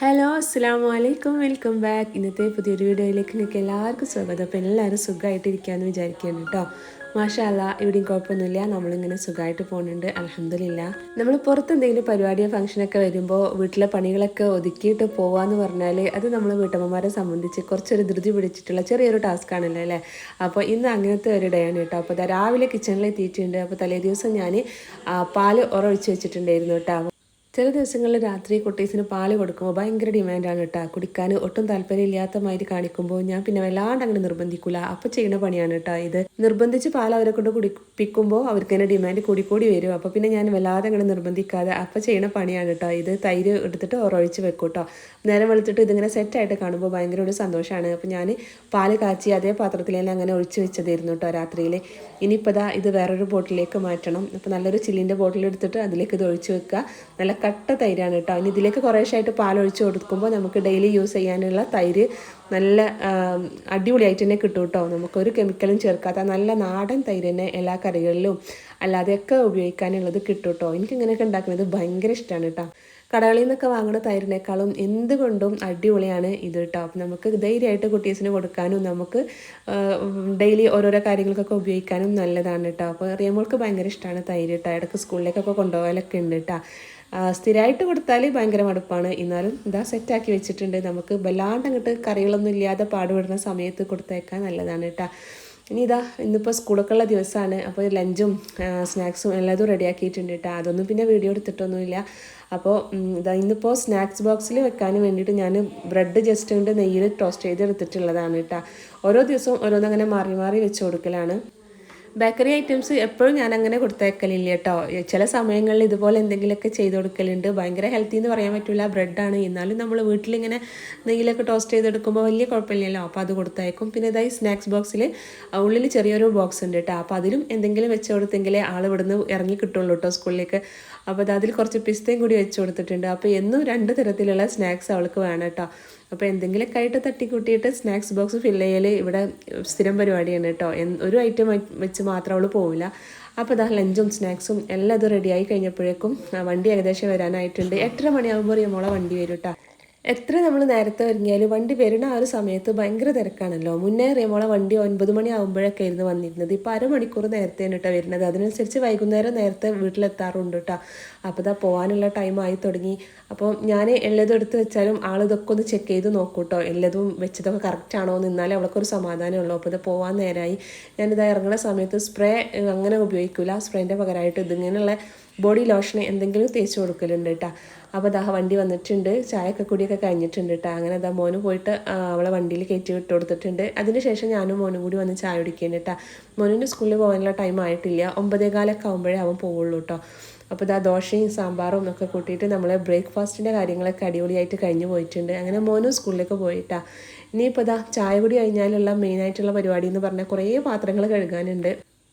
Hello അസ്സാം വലൈക്കും welcome back ഇന്നത്തെ പുതിയൊരു വീഡിയോയിലേക്ക് നിങ്ങൾക്ക് എല്ലാവർക്കും സ്വാഗതം. അപ്പോൾ എല്ലാവരും സുഖമായിട്ടിരിക്കാമെന്ന് വിചാരിക്കുകയാണ് കേട്ടോ മാഷാല്ല ഇവിടെയും കുഴപ്പമൊന്നുമില്ല. നമ്മളിങ്ങനെ സുഖമായിട്ട് പോകുന്നുണ്ട്. അലഹമില്ല നമ്മൾ പുറത്ത് എന്തെങ്കിലും പരിപാടിയോ ഫംഗ്ഷനൊക്കെ വരുമ്പോൾ വീട്ടിലെ പണികളൊക്കെ ഒതുക്കിയിട്ട് പോവാന്ന് പറഞ്ഞാൽ അത് നമ്മൾ വീട്ടമ്മമാരെ സംബന്ധിച്ച് കുറച്ചൊരു ധൃതി പിടിച്ചിട്ടുള്ള ചെറിയൊരു ടാസ്ക് ആണല്ലോ അല്ലേ? അപ്പോൾ ഇന്ന് അങ്ങനത്തെ ഒരു ഡേ ആണ് കേട്ടോ അപ്പോൾ രാവിലെ കിച്ചണിൽ എത്തിയിട്ടുണ്ട്. അപ്പോൾ തലേ ദിവസം ഞാൻ പാൽ ഉറവിച്ച് വെച്ചിട്ടുണ്ടായിരുന്നു കേട്ടോ ചില ദിവസങ്ങളിൽ രാത്രി കുട്ടീസിന് പാൽ കൊടുക്കുമ്പോൾ ഭയങ്കര ഡിമാൻഡാണ് കേട്ടോ കുടിക്കാൻ ഒട്ടും താല്പര്യമില്ലാത്ത മാതിരി കാണിക്കുമ്പോൾ ഞാൻ പിന്നെ വല്ലാണ്ട് അങ്ങനെ നിർബന്ധിക്കില്ല അപ്പോൾ ചെയ്യുന്ന പണിയാണ് കേട്ടോ ഇത്. നിർബന്ധിച്ച് പാൽ അവരെ കൊണ്ട് കുടിപ്പിക്കുമ്പോൾ അവർക്ക് തന്നെ ഡിമാൻഡ് കൂടി കൂടി വരും. അപ്പോൾ പിന്നെ ഞാൻ വല്ലാതെ അങ്ങനെ നിർബന്ധിക്കാതെ അപ്പോൾ ചെയ്യുന്ന പണിയാണ് കേട്ടോ ഇത്. തൈര് എടുത്തിട്ട് ഉറൊഴിച്ച് വെക്കും കേട്ടോ നേരം വെളുത്തിട്ട് ഇതിങ്ങനെ സെറ്റായിട്ട് കാണുമ്പോൾ ഭയങ്കര ഒരു സന്തോഷമാണ് അപ്പോൾ ഞാൻ പാൽ കാച്ചി അതേ പാത്രത്തിൽ തന്നെ അങ്ങനെ ഒഴിച്ച് വെച്ചതായിരുന്നു കേട്ടോ രാത്രിയിൽ ഇനിയിപ്പോൾ ഇത് വേറൊരു ബോട്ടിലേക്ക് മാറ്റണം. അപ്പോൾ നല്ലൊരു ചില്ലിന്റെ ബോട്ടിൽ എടുത്തിട്ട് അതിലേക്ക് ഇത് ഒഴിച്ചു വെക്കുക. നല്ല കട്ട തൈരാണ് കേട്ടോ. ഇനി ഇതിലേക്ക് കുറേശ്ശായിട്ട് പാലൊഴിച്ച് കൊടുക്കുമ്പോൾ നമുക്ക് ഡെയിലി യൂസ് ചെയ്യാനുള്ള തൈര് നല്ല അടിപൊളിയായിട്ട് തന്നെ കിട്ടും കേട്ടോ. നമുക്കൊരു കെമിക്കലും ചേർക്കാത്ത നല്ല നാടൻ തൈര് തന്നെ എല്ലാ കറികളിലും അല്ലാതെയൊക്കെ ഉപയോഗിക്കാനുള്ളത് കിട്ടും കേട്ടോ. എനിക്കിങ്ങനെയൊക്കെ ഉണ്ടാക്കുന്നത് ഭയങ്കര ഇഷ്ടമാണ് കേട്ടോ. കടകളിൽ നിന്നൊക്കെ വാങ്ങുന്ന തൈരിനേക്കാളും എന്തുകൊണ്ടും അടിപൊളിയാണ് ഇത് കേട്ടോ. അപ്പം നമുക്ക് ധൈര്യമായിട്ട് കുട്ടീസിന് കൊടുക്കാനും നമുക്ക് ഡെയിലി ഓരോരോ കാര്യങ്ങൾക്കൊക്കെ ഉപയോഗിക്കാനും നല്ലതാണ് കേട്ടോ. അപ്പോൾ റിയമോൾക്ക് ഭയങ്കര ഇഷ്ടമാണ് തൈര് കേട്ടോ. ഇടയ്ക്ക് സ്കൂളിലേക്കൊക്കെ കൊണ്ടുപോകാനൊക്കെ ഉണ്ട് കേട്ടോ. സ്ഥിരമായിട്ട് കൊടുത്താൽ ഭയങ്കര മടുപ്പാണ്. എന്നാലും ഇതാ സെറ്റാക്കി വെച്ചിട്ടുണ്ട്. നമുക്ക് വല്ലാണ്ട് അങ്ങോട്ട് കറികളൊന്നും ഇല്ലാതെ പാടുപെടുന്ന സമയത്ത് കൊടുത്തേക്കാൻ നല്ലതാണ് കേട്ടോ. ഇനി ഇതാ ഇന്നിപ്പോൾ സ്കൂളൊക്കെ ഉള്ള ദിവസമാണ് അപ്പോൾ ലഞ്ചും സ്നാക്സും എല്ലാതും റെഡിയാക്കിയിട്ടുണ്ട് കേട്ടോ. അതൊന്നും പിന്നെ വീഡിയോ എടുത്തിട്ടൊന്നുമില്ല. അപ്പോൾ ഇതാ ഇന്നിപ്പോൾ സ്നാക്സ് ബോക്സിൽ വെക്കാൻ വേണ്ടിയിട്ട് ഞാൻ ബ്രെഡ് ജസ്റ്റ് കൊണ്ട് നെയ്യിൽ ടോസ്റ്റ് ചെയ്ത് എടുത്തിട്ടുള്ളതാണ് കേട്ടോ. ഓരോ ദിവസവും ഓരോന്നങ്ങനെ മാറി മാറി വെച്ച് കൊടുക്കലാണ്. ബേക്കറി ഐറ്റംസ് എപ്പോഴും ഞാൻ അങ്ങനെ കൊടുത്തേക്കലില്ല കേട്ടോ. ചില സമയങ്ങളിൽ ഇതുപോലെ എന്തെങ്കിലുമൊക്കെ ചെയ്ത് കൊടുക്കലുണ്ട്. ഭയങ്കര ഹെൽത്തി എന്ന് പറയാൻ പറ്റില്ല ബ്രെഡാണ് എന്നാലും നമ്മൾ വീട്ടിലിങ്ങനെ എന്തെങ്കിലുമൊക്കെ ടോസ്റ്റ് ചെയ്തെടുക്കുമ്പോൾ വലിയ കുഴപ്പമില്ലല്ലോ. അപ്പോൾ അത് കൊടുത്തയക്കും പിന്നെ ഇതായി സ്നാക്സ് ബോക്സിൽ ഉള്ളിൽ ചെറിയൊരു ബോക്സ് ഉണ്ട് കേട്ടോ. അപ്പോൾ അതിലും എന്തെങ്കിലും വെച്ച് കൊടുത്തെങ്കിലേ ആൾ ഇവിടുന്ന് ഇറങ്ങി കിട്ടുള്ളൂ കേട്ടോ സ്കൂളിലേക്ക്. അപ്പോൾ അത് അതിൽ കുറച്ച് പിസ്തയും കൂടി വെച്ച് കൊടുത്തിട്ടുണ്ട്. അപ്പോൾ എന്നും രണ്ട് തരത്തിലുള്ള സ്നാക്സ് അവൾക്ക് വേണം കേട്ടോ. അപ്പോൾ എന്തെങ്കിലുമൊക്കെ ആയിട്ട് തട്ടിക്കൂട്ടിയിട്ട് സ്നാക്സ് ബോക്സ് ഫില്ല് ചെയ്യൽ ഇവിടെ സ്ഥിരം പരിപാടിയാണ് കേട്ടോ ഒരു ഐറ്റം വെച്ച് മാത്രം അവൾ പോവില്ല. അപ്പോൾ ഇതാ ലഞ്ചും സ്നാക്സും എല്ലാം അത് റെഡിയായി കഴിഞ്ഞപ്പോഴേക്കും വണ്ടി ഏകദേശം വരാനായിട്ടുണ്ട്. എട്ടര മണിയാകുമ്പോൾ മോളെ വണ്ടി വരും കേട്ടോ എത്ര നമ്മൾ നേരത്തെ ഒരുങ്ങിയാലും വണ്ടി വരുന്ന ആ ഒരു സമയത്ത് ഭയങ്കര തിരക്കാണല്ലോ. മുന്നേ അറിയുമ്പോൾ വണ്ടി ഒൻപത് മണി ആകുമ്പോഴൊക്കെ ആയിരുന്നു വന്നിരുന്നത്. ഇപ്പോൾ അരമണിക്കൂർ നേരത്തെ കേട്ടോ വരുന്നത്. അതിനനുസരിച്ച് വൈകുന്നേരം നേരത്തെ വീട്ടിലെത്താറുണ്ട് കേട്ടോ അപ്പോൾ ഇതാ പോകാനുള്ള ടൈം ആയി തുടങ്ങി. അപ്പോൾ ഞാൻ എല്ലതും എടുത്ത് വെച്ചാലും ആൾ ഇതൊക്കെ ഒന്ന് ചെക്ക് ചെയ്ത് നോക്കൂ കേട്ടോ എല്ലതും വെച്ചതൊക്കെ കറക്റ്റ് ആണോ എന്ന് എന്നാലേ അവൾക്കൊരു സമാധാനമുള്ളൂ. അപ്പോൾ ഇത് പോകാൻ നേരമായി ഞാനിത് ഇറങ്ങുന്ന സമയത്ത് സ്പ്രേ അങ്ങനെ ഉപയോഗിക്കില്ല സ്പ്രേന്റെ പകരമായിട്ട് ഇതിങ്ങനെയുള്ള ബോഡി ലോഷൻ എന്തെങ്കിലും തേച്ച് കൊടുക്കലുണ്ട് കേട്ടോ അപ്പോൾ ദാ വണ്ടി വന്നിട്ടുണ്ട്. ചായയൊക്കെ കുടിയൊക്കെ കഴിഞ്ഞിട്ടുണ്ട് കേട്ടോ അങ്ങനെ ദാ മോന് പോയിട്ട് അവളെ വണ്ടിയിൽ കയറ്റി വിട്ട് കൊടുത്തിട്ടുണ്ട്. അതിനുശേഷം ഞാനും മോനും കൂടി വന്ന് ചായ കുടിക്കുന്നുണ്ട് കേട്ടോ മോനിന്റെ സ്കൂളിൽ പോകാനുള്ള ടൈം ആയിട്ടില്ല. ഒമ്പതേകാലൊക്കെ ആകുമ്പോഴേ അവൻ പോവുള്ളൂ കേട്ടോ അപ്പോൾ ഇതാ ദോശയും സാമ്പാറും ഒക്കെ കൂട്ടിയിട്ട് നമ്മൾ ബ്രേക്ക്ഫാസ്റ്റിന്റെ കാര്യങ്ങളൊക്കെ അടിപൊളിയായിട്ട് കഴിഞ്ഞ് പോയിട്ടുണ്ട്. അങ്ങനെ മോനും സ്കൂളിലേക്ക് പോയിട്ടാണ് ഇനിയിപ്പോൾ ഇതാ ചായ കുടി കഴിഞ്ഞാലുള്ള മെയിനായിട്ടുള്ള പരിപാടി എന്ന് പറഞ്ഞാൽ കുറേ പാത്രങ്ങൾ കഴുകാനുണ്ട്.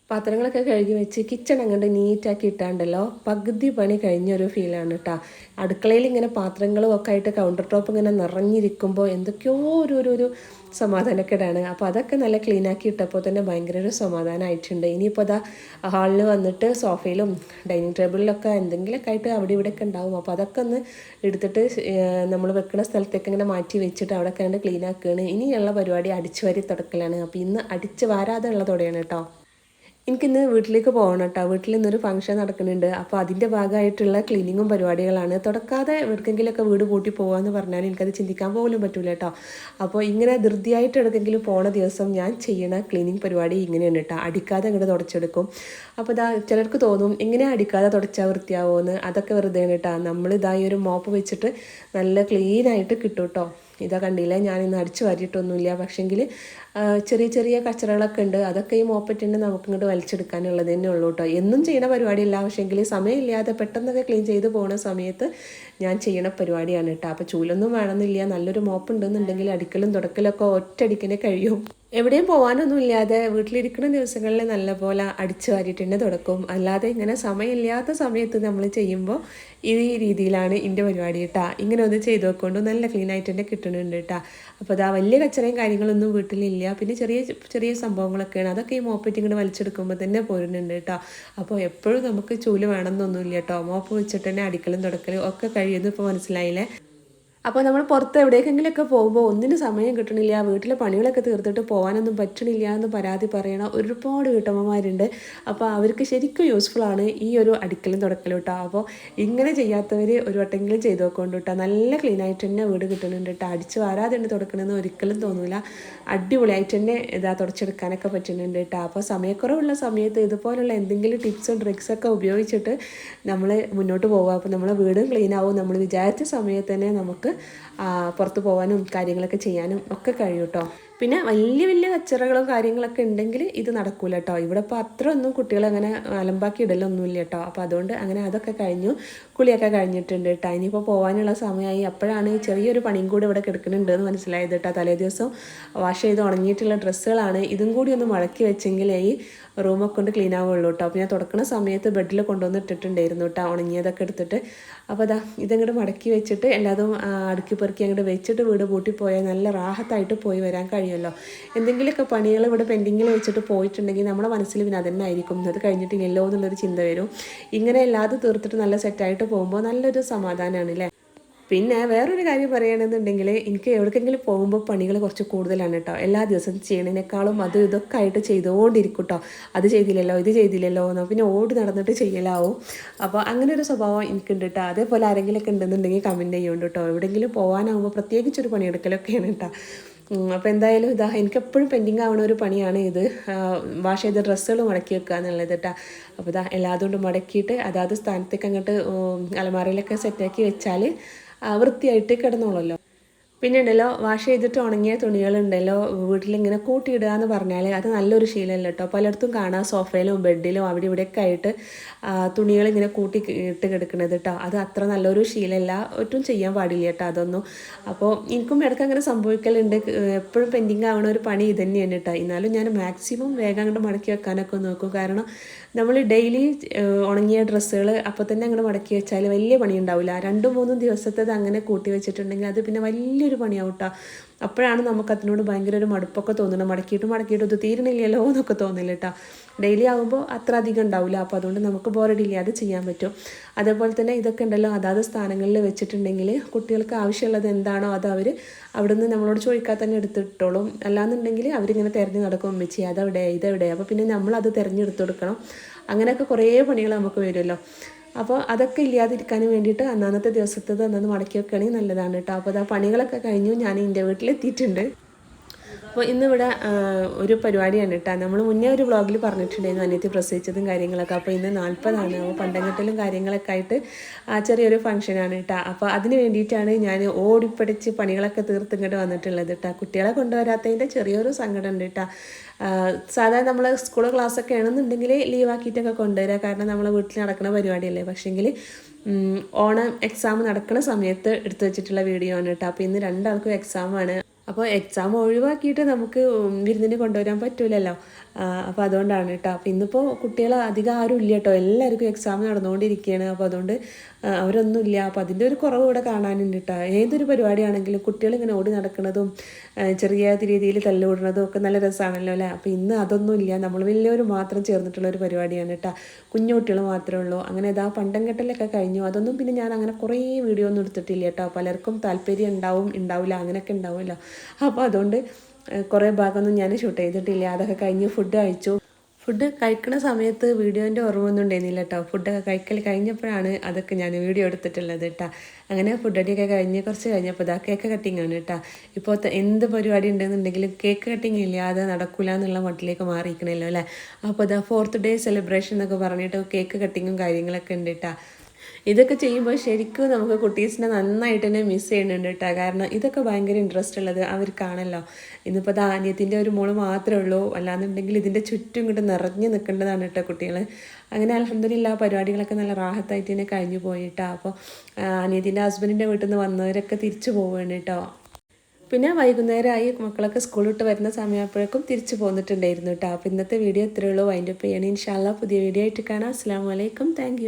പാത്രങ്ങളൊക്കെ കഴുകി വെച്ച് കിച്ചൺ അങ്ങോട്ട് നീറ്റാക്കി ഇട്ടാണ്ടല്ലോ പകുതി പണി കഴിഞ്ഞൊരു ഫീലാണ് കേട്ടോ അടുക്കളയിൽ ഇങ്ങനെ പാത്രങ്ങളും ഒക്കെ ആയിട്ട് കൗണ്ടർ ടോപ്പ് ഇങ്ങനെ നിറഞ്ഞിരിക്കുമ്പോൾ എന്തൊക്കെയോ ഒരു ഒരു ഒരു സമാധാനക്കേടാണ്. അപ്പോൾ അതൊക്കെ നല്ല ക്ലീൻ ആക്കി ഇട്ടപ്പോൾ തന്നെ ഭയങ്കര ഒരു സമാധാനമായിട്ടുണ്ട് ഇനിയിപ്പോൾ അതാ ഹാളിൽ വന്നിട്ട് സോഫയിലും ഡൈനിങ് ടേബിളിലൊക്കെ എന്തെങ്കിലുമൊക്കെ ആയിട്ട് അവിടെ ഇവിടെയൊക്കെ ഉണ്ടാവും. അപ്പോൾ അതൊക്കെ ഒന്ന് എടുത്തിട്ട് നമ്മൾ വെക്കുന്ന സ്ഥലത്തേക്ക് ഇങ്ങനെ മാറ്റി വെച്ചിട്ട് അവിടെ കണ്ട് ക്ലീൻ ആക്കുകയാണ് ഇനിയുള്ള പരിപാടി അടിച്ചു വാരി തുടക്കലാണ്. അപ്പോൾ ഇന്ന് അടിച്ച് വാരാതെ ഉള്ളതോടെയാണ് കേട്ടോ എനിക്കിന്ന് വീട്ടിലേക്ക് പോകണം കേട്ടോ വീട്ടിൽ ഇന്നൊരു ഫംഗ്ഷൻ നടക്കുന്നുണ്ട്. അപ്പോൾ അതിന്റെ ഭാഗമായിട്ടുള്ള ക്ലീനിങ്ങും പരിപാടികളാണ്. തുടക്കാതെ എവിടെക്കെങ്കിലുമൊക്കെ വീട് പൂട്ടി പോകാമെന്ന് പറഞ്ഞാൽ എനിക്കത് ചിന്തിക്കാൻ പോലും പറ്റില്ല കേട്ടോ അപ്പോൾ ഇങ്ങനെ ധൃതിയായിട്ട് എവിടെക്കെങ്കിലും പോണ ദിവസം ഞാൻ ചെയ്യണ ക്ലീനിങ് പരിപാടി ഇങ്ങനെയാണ് കേട്ടോ അടിക്കാതെ അങ്ങോട്ട് തുടച്ചെടുക്കും. അപ്പോൾ ഇതാ ചിലർക്ക് തോന്നും എങ്ങനെ അടിക്കാതെ തുടച്ചാൽ വൃത്തിയാവുമെന്ന് അതൊക്കെ വെറുതെയാണ് കേട്ടോ നമ്മൾ ഇതായി ഒരു മോപ്പ് വെച്ചിട്ട് നല്ല ക്ലീനായിട്ട് കിട്ടും കേട്ടോ ഇതാ കണ്ടില്ലേ? ഞാനിന്ന് അടിച്ചു വാരിയിട്ടൊന്നുമില്ല. പക്ഷെങ്കിൽ ചെറിയ ചെറിയ കച്ചറകളൊക്കെ ഉണ്ട്. അതൊക്കെ ഈ മോപ്പറ്റിന്റെ നമുക്കിങ്ങോട്ട് വലിച്ചെടുക്കാനുള്ളത് തന്നെ ഉള്ളൂ കേട്ടോ. എന്നും ചെയ്യണ പരിപാടിയല്ല. പക്ഷെങ്കിൽ സമയമില്ലാതെ പെട്ടെന്നൊക്കെ ക്ലീൻ ചെയ്ത് പോകുന്ന സമയത്ത് ഞാൻ ചെയ്യണ പരിപാടിയാണ് കേട്ടോ. അപ്പോൾ ചൂലൊന്നും വേണമെന്നില്ല. നല്ലൊരു മോപ്പ് ഉണ്ടെന്നുണ്ടെങ്കിൽ അടിക്കലും തുടക്കലൊക്കെ ഒറ്റ ഒറ്റയടിക്കനെ കഴിയും. എവിടെയും പോകാനൊന്നും ഇല്ലാതെ വീട്ടിലിരിക്കുന്ന ദിവസങ്ങളിൽ നല്ലപോലെ അടിച്ചു വാരിയിട്ട് തന്നെ തുടക്കും. അല്ലാതെ ഇങ്ങനെ സമയമില്ലാത്ത സമയത്ത് നമ്മൾ ചെയ്യുമ്പോൾ ഈ രീതിയിലാണ് എന്റെ പരിപാടി കേട്ടാ. ഇങ്ങനെ ഒന്ന് ചെയ്ത് വെക്കൊണ്ട് നല്ല ക്ലീൻ ആയിട്ട് തന്നെ കിട്ടുന്നുണ്ട് കേട്ടാ. അപ്പോൾ അതാ വലിയ കച്ചറയും കാര്യങ്ങളൊന്നും വീട്ടിലില്ല. പിന്നെ ചെറിയ ചെറിയ സംഭവങ്ങളൊക്കെയാണ്. അതൊക്കെ ഈ മോപ്പറ്റ് ഇങ്ങനെ വലിച്ചെടുക്കുമ്പോൾ തന്നെ പോരുന്നുണ്ട് കേട്ടോ. അപ്പോൾ എപ്പോഴും നമുക്ക് ചൂൽ വേണമെന്നൊന്നുമില്ല കേട്ടോ. മോപ്പ് വെച്ചിട്ട് തന്നെ അടിക്കലും തുടക്കലും ഒക്കെ കഴിയുന്നു ഇപ്പോൾ മനസ്സിലായില്ലേ? അപ്പോൾ നമ്മൾ പുറത്ത് എവിടേക്കെങ്കിലുമൊക്കെ പോകുമ്പോൾ ഒന്നിനും സമയം കിട്ടണില്ല വീട്ടിലെ പണികളൊക്കെ തീർത്തിട്ട് പോകാനൊന്നും പറ്റണില്ല എന്ന് പരാതി പറയണ ഒരുപാട് വീട്ടമ്മമാരുണ്ട്. അപ്പോൾ അവർക്ക് ശരിക്കും യൂസ്ഫുൾ ആണ് ഈ ഒരു അടുക്കലും തുടക്കലും കേട്ടോ അപ്പോൾ ഇങ്ങനെ ചെയ്യാത്തവർ ഒരു വട്ടെങ്കിലും ചെയ്ത് നോക്കൊണ്ട് കേട്ടോ നല്ല ക്ലീൻ ആയിട്ട് തന്നെ വീട് കിട്ടുന്നുണ്ട് കേട്ടോ അടിച്ച് വാരാതെ തന്നെ തുടക്കണമെന്ന് ഒരിക്കലും തോന്നില്ല അടിപൊളിയായിട്ട് തന്നെ ഇതാ തുടച്ചെടുക്കാനൊക്കെ പറ്റുന്നുണ്ട് കേട്ടോ അപ്പോൾ സമയക്കുറവുള്ള സമയത്ത് ഇതുപോലുള്ള എന്തെങ്കിലും ടിപ്സും ട്രിക്സൊക്കെ ഉപയോഗിച്ചിട്ട് നമ്മൾ മുന്നോട്ട് പോകുക അപ്പോൾ നമ്മളെ വീടും ക്ലീൻ ആവും. നമ്മൾ വിചാരിച്ച സമയത്ത് തന്നെ നമുക്ക് പുറത്ത് പോകാനും കാര്യങ്ങളൊക്കെ ചെയ്യാനും ഒക്കെ കഴിയും കേട്ടോ പിന്നെ വലിയ വലിയ കച്ചറകളും കാര്യങ്ങളൊക്കെ ഉണ്ടെങ്കിൽ ഇത് നടക്കൂല കേട്ടോ ഇവിടെ ഇപ്പോൾ അത്ര ഒന്നും കുട്ടികളങ്ങനെ അലമ്പാക്കി ഇടലൊന്നുമില്ല കേട്ടോ അപ്പോൾ അതുകൊണ്ട് അങ്ങനെ അതൊക്കെ കഴിഞ്ഞു. കുളിയൊക്കെ കഴിഞ്ഞിട്ടുണ്ട് കേട്ടോ ഇനിയിപ്പോൾ പോകാനുള്ള സമയമായി അപ്പോഴാണ് ചെറിയൊരു പണിയും കൂടി ഇവിടെ കിടക്കുന്നുണ്ട് എന്ന് മനസ്സിലായത് കേട്ടോ തലേ ദിവസം വാഷ് ചെയ്ത് ഉണങ്ങിയിട്ടുള്ള ഡ്രസ്സുകളാണ്. ഇതും കൂടി ഒന്ന് മടക്കി വെച്ചെങ്കിലേ ഈ റൂമൊക്കെ കൊണ്ട് ക്ലീൻ ആവുള്ളൂ കേട്ടോ അപ്പോൾ ഞാൻ തുടക്കുന്ന സമയത്ത് ബെഡിൽ കൊണ്ടുവന്ന് ഇട്ടിട്ടുണ്ടായിരുന്നു കേട്ടോ ഉണങ്ങിയതൊക്കെ എടുത്തിട്ട് അപ്പോൾ അതാ ഇതങ്ങോട്ട് മടക്കി വെച്ചിട്ട് എല്ലാതും അടുക്കി പെറുക്കി അങ്ങോട്ട് വെച്ചിട്ട് വീട് പൂട്ടിപ്പോയാൽ നല്ല റാഹത്തായിട്ട് പോയി വരാൻ കഴിയുമല്ലോ. എന്തെങ്കിലുമൊക്കെ പണികൾ ഇവിടെ പെൻഡിങ്ങിൽ വെച്ചിട്ട് പോയിട്ടുണ്ടെങ്കിൽ നമ്മുടെ മനസ്സിൽ പിന്നെ അതന്നെ ആയിരിക്കും അത് കഴിഞ്ഞിട്ടില്ലല്ലോ എന്നുള്ളൊരു ചിന്ത വരും. ഇങ്ങനെ എല്ലാതും തീർത്തിട്ട് നല്ല സെറ്റായിട്ട് പോകുമ്പോൾ നല്ലൊരു സമാധാനമാണ് അല്ലേ? പിന്നെ വേറൊരു കാര്യം പറയുകയാണെന്നുണ്ടെങ്കിൽ എനിക്ക് എവിടേക്കെങ്കിലും പോകുമ്പോൾ പണികൾ കുറച്ച് കൂടുതലാണ് കേട്ടോ എല്ലാ ദിവസവും ചെയ്യണതിനേക്കാളും അത് ഇതൊക്കെ ആയിട്ട് ചെയ്തുകൊണ്ടിരിക്കും കേട്ടോ അത് ചെയ്തില്ലല്ലോ ഇത് ചെയ്തില്ലല്ലോ എന്നോ പിന്നെ ഓടി നടന്നിട്ട് ചെയ്യലാവും. അപ്പോൾ അങ്ങനെ ഒരു സ്വഭാവം എനിക്കുണ്ട് കേട്ടോ അതേപോലെ ആരെങ്കിലുമൊക്കെ ഉണ്ടെന്നുണ്ടെങ്കിൽ കമന്റ് ചെയ്യുന്നുണ്ട് കേട്ടോ എവിടെയെങ്കിലും പോകാനാകുമ്പോൾ പ്രത്യേകിച്ചൊരു പണിയെടുക്കലൊക്കെയാണ് കേട്ടോ അപ്പോൾ എന്തായാലും ഇതാ എനിക്ക് എപ്പോഴും പെൻഡിങ് ആവുന്ന ഒരു പണിയാണ് ഇത്. വാഷ് ചെയ്ത ഡ്രസ്സുകൾ മടക്കി വെക്കുക എന്നുള്ളത് കേട്ടോ അപ്പോൾ ഇതാ എല്ലാതും മടക്കിയിട്ട് അതാത് സ്ഥാനത്തേക്ക് അങ്ങോട്ട് അലമാരയിലൊക്കെ സെറ്റാക്കി വെച്ചാൽ വൃത്തിയായിട്ട് കിടന്നോളല്ലോ. പിന്നെ ഉണ്ടല്ലോ വാഷ് ചെയ്തിട്ട് ഉണങ്ങിയ തുണികളുണ്ടല്ലോ വീട്ടിലിങ്ങനെ കൂട്ടിയിടുക എന്ന് പറഞ്ഞാൽ അത് നല്ലൊരു ശീലമല്ല കേട്ടോ പലയിടത്തും കാണാം സോഫയിലും ബെഡിലും അവിടെ ഇവിടെയൊക്കെ ആയിട്ട് തുണികൾ ഇങ്ങനെ കൂട്ടി ഇട്ട് കിടക്കുന്നത് കേട്ടോ അത് അത്ര നല്ലൊരു ശീലമല്ല ഒട്ടും ചെയ്യാൻ പാടില്ല കേട്ടോ അതൊന്നും. അപ്പോൾ എനിക്കും ഇടയ്ക്ക് അങ്ങനെ സംഭവിക്കലുണ്ട് എപ്പോഴും പെൻഡിങ് ആവണ ഒരു പണി ഇത് തന്നെയാണ് കേട്ടോ എന്നാലും ഞാൻ മാക്സിമം വേഗം അങ്ങോട്ട് മടക്കി വെക്കാനൊക്കെ നോക്കും. കാരണം നമ്മൾ ഡെയിലി ഉണങ്ങിയ ഡ്രസ്സുകൾ അപ്പോൾ തന്നെ അങ്ങോട്ട് മടക്കി വെച്ചാൽ വലിയ പണി ഉണ്ടാവില്ല രണ്ടും മൂന്നും ദിവസത്തേത് അങ്ങനെ കൂട്ടി വെച്ചിട്ടുണ്ടെങ്കിൽ അത് പിന്നെ വലിയൊരു പണിയാവും കേട്ടോ അപ്പോഴാണ് നമുക്ക് അതിനോട് ഭയങ്കര ഒരു മടുപ്പൊക്കെ തോന്നുന്നത്. മടക്കിയിട്ട് മടക്കിയിട്ട് ഇത് തീരണില്ലല്ലോ എന്നൊക്കെ തോന്നില്ല കേട്ടോ ഡെയിലി ആകുമ്പോൾ അത്ര അധികം ഉണ്ടാവില്ല അപ്പോൾ അതുകൊണ്ട് നമുക്ക് ബോറടിയില്ല അത് ചെയ്യാൻ പറ്റും. അതേപോലെ തന്നെ ഇതൊക്കെ ഉണ്ടല്ലോ. അതാത് സ്ഥാനങ്ങളിൽ വെച്ചിട്ടുണ്ടെങ്കിൽ കുട്ടികൾക്ക് ആവശ്യമുള്ളത് എന്താണോ അത് അവർ അവിടുന്ന് നമ്മളോട് ചോദിക്കാതെ തന്നെ എടുത്തിട്ടോളും. അല്ലാന്നുണ്ടെങ്കിൽ അവരിങ്ങനെ തിരഞ്ഞു നടക്കും. അമ്മച്ചി അതെവിടെ ഇതെവിടെ. അപ്പോൾ പിന്നെ നമ്മളത് തിരഞ്ഞെടുത്ത് കൊടുക്കണം. അങ്ങനെയൊക്കെ കുറേ പണികൾ നമുക്ക് വരുമല്ലോ. അപ്പോൾ അതൊക്കെ ഇല്ലാതിരിക്കാൻ വേണ്ടിയിട്ട് അന്നാമത്തെ ദിവസത്തത് അന്നു മടക്കി വെക്കുകയാണെങ്കിൽ നല്ലതാണ് കേട്ടോ. അപ്പോൾ അത് ആ പണികളൊക്കെ കഴിഞ്ഞു. ഞാൻ എന്റെ വീട്ടിലെത്തിയിട്ടുണ്ട്. അപ്പോൾ ഇന്നിവിടെ ഒരു പരിപാടിയാണ് കേട്ടോ നമ്മൾ മുന്നേ ഒരു വ്ളോഗിൽ പറഞ്ഞിട്ടുണ്ടായിരുന്നു അനിയത്തി പ്രസവിച്ചതും കാര്യങ്ങളൊക്കെ. അപ്പോൾ ഇന്ന് നാൽപ്പതാണ് അപ്പോൾ പണ്ടങ്കട്ടലും കാര്യങ്ങളൊക്കെ ആയിട്ട് ആ ചെറിയൊരു ഫംഗ്ഷനാണ് കേട്ടോ അപ്പോൾ അതിന് വേണ്ടിയിട്ടാണ് ഞാൻ ഓടിപ്പടിച്ച് പണികളൊക്കെ തീർത്തിങ്ങോട്ട് വന്നിട്ടുള്ളത് കേട്ടോ കുട്ടികളെ കൊണ്ടുവരാത്തതിന്റെ ചെറിയൊരു സങ്കടം ഉണ്ട് കേട്ടോ സാധാരണ നമ്മൾ സ്കൂൾ ക്ലാസ്സൊക്കെ ആണെന്നുണ്ടെങ്കിൽ ലീവാക്കിയിട്ടൊക്കെ കൊണ്ടുവരിക കാരണം നമ്മളെ വീട്ടിൽ നടക്കുന്ന പരിപാടിയല്ലേ. പക്ഷേങ്കിൽ ഓണം എക്സാം നടക്കുന്ന സമയത്ത് എടുത്തു വെച്ചിട്ടുള്ള വീഡിയോ ആണ് കേട്ടോ അപ്പോൾ ഇന്ന് രണ്ടാൾക്കും എക്സാമാണ് അപ്പോൾ എക്സാം ഒഴിവാക്കിയിട്ട് നമുക്ക് വിരുന്നിന് കൊണ്ടുവരാൻ പറ്റൂലല്ലോ. അപ്പോൾ അതുകൊണ്ടാണ് കേട്ടോ. അപ്പോൾ ഇന്നിപ്പോൾ കുട്ടികൾ അധികം ആരും ഇല്ല കേട്ടോ. എല്ലാവർക്കും എക്സാം നടന്നുകൊണ്ടിരിക്കുകയാണ്. അപ്പോൾ അതുകൊണ്ട് അവരൊന്നുമില്ല അപ്പോൾ അതിന്റെ ഒരു കുറവ് ഇവിടെ കാണാനുണ്ട് കേട്ടോ. ഏതൊരു പരിപാടിയാണെങ്കിലും കുട്ടികൾ ഇങ്ങനെ ഓടി നടക്കുന്നതും ചെറിയ രീതിയിൽ തല്ലുകൂടുന്നതും ഒക്കെ നല്ല രസമാണല്ലോ അല്ലേ? അപ്പോൾ ഇന്ന് അതൊന്നും ഇല്ല. നമ്മൾ വലിയവർ മാത്രം ചേർന്നിട്ടുള്ള ഒരു പരിപാടിയാണ് കേട്ടോ. കുഞ്ഞു കുട്ടികൾ മാത്രമേ ഉള്ളൂ. അങ്ങനെ ഇതാ പണ്ടം കെട്ടലൊക്കെ കഴിഞ്ഞു. അതൊന്നും പിന്നെ ഞാൻ അങ്ങനെ കുറേ വീഡിയോ ഒന്നും എടുത്തിട്ടില്ല കേട്ടോ. പലർക്കും താല്പര്യം ഉണ്ടാവും ഉണ്ടാവില്ല അങ്ങനെയൊക്കെ ഉണ്ടാവുമല്ലോ. അപ്പോൾ അതുകൊണ്ട് കുറേ ഭാഗമൊന്നും ഞാൻ ഷൂട്ട് ചെയ്തിട്ടില്ല. അതൊക്കെ കഴിഞ്ഞ് ഫുഡ് കഴിച്ചു. ഫുഡ് കഴിക്കുന്ന സമയത്ത് വീഡിയോന്റെ ഓർമ്മയൊന്നും ഉണ്ടായിരുന്നില്ല കേട്ടോ ഫുഡൊക്കെ കഴിക്കൽ കഴിഞ്ഞപ്പോഴാണ് അതൊക്കെ ഞാൻ വീഡിയോ എടുത്തിട്ടുള്ളത് കേട്ടോ അങ്ങനെ ഫുഡ് അടിയൊക്കെ കഴിഞ്ഞ് കുറച്ച് കഴിഞ്ഞപ്പോൾ ഇതാ കേക്ക് കട്ടിങ് ആണ് കേട്ടോ ഇപ്പോൾ എന്ത് പരിപാടി ഉണ്ടെന്നുണ്ടെങ്കിലും കേക്ക് കട്ടിങ് ഇല്ലാതെ നടക്കില്ല എന്നുള്ള മട്ടിലേക്ക് മാറിയിരിക്കണമല്ലോ അല്ലേ അപ്പോൾ ഇതാ ഫോർത്ത് ഡേ സെലിബ്രേഷൻ എന്നൊക്കെ പറഞ്ഞിട്ട് കേക്ക് കട്ടിങ്ങും കാര്യങ്ങളൊക്കെ ഉണ്ട് കേട്ടോ ഇതൊക്കെ ചെയ്യുമ്പോൾ ശരിക്കും നമുക്ക് കുട്ടീസിനെ നന്നായിട്ട് തന്നെ മിസ് ചെയ്യുന്നുണ്ട് കേട്ടോ കാരണം ഇതൊക്കെ ഭയങ്കര ഇൻട്രസ്റ്റ് ഉള്ളത് അവർക്കാണല്ലോ. ഇന്നിപ്പോൾ ധാന്യത്തിന്റെ ഒരു മോൾ മാത്രമേ ഉള്ളൂ. അല്ലാന്നുണ്ടെങ്കിൽ ഇതിന്റെ ചുറ്റും ഇങ്ങോട്ട് നിറഞ്ഞു നിൽക്കേണ്ടതാണ് കേട്ടോ കുട്ടികൾ അങ്ങനെ അലഹമ്മദില്ല പരിപാടികളൊക്കെ നല്ല റാഹത്തായിട്ട് തന്നെ കഴിഞ്ഞു പോയിട്ടോ അപ്പോൾ അനിയത്തിന്റെ ഹസ്ബൻഡിന്റെ വീട്ടിൽ നിന്ന് വന്നവരൊക്കെ തിരിച്ചു പോവുകയാണ് കേട്ടോ പിന്നെ വൈകുന്നേരമായി മക്കളൊക്കെ സ്കൂളിൽ വിട്ട് വരുന്ന സമയപ്പോഴേക്കും തിരിച്ചു പോന്നിട്ടുണ്ടായിരുന്നു കേട്ടോ അപ്പോൾ ഇന്നത്തെ വീഡിയോ ഇത്രയേ ഉള്ളൂ. ഒപ്പം ഇൻഷാല്ല പുതിയ വീഡിയോ ആയിട്ട് കാണാം. അസ്സാം വലൈക്കും താങ്ക്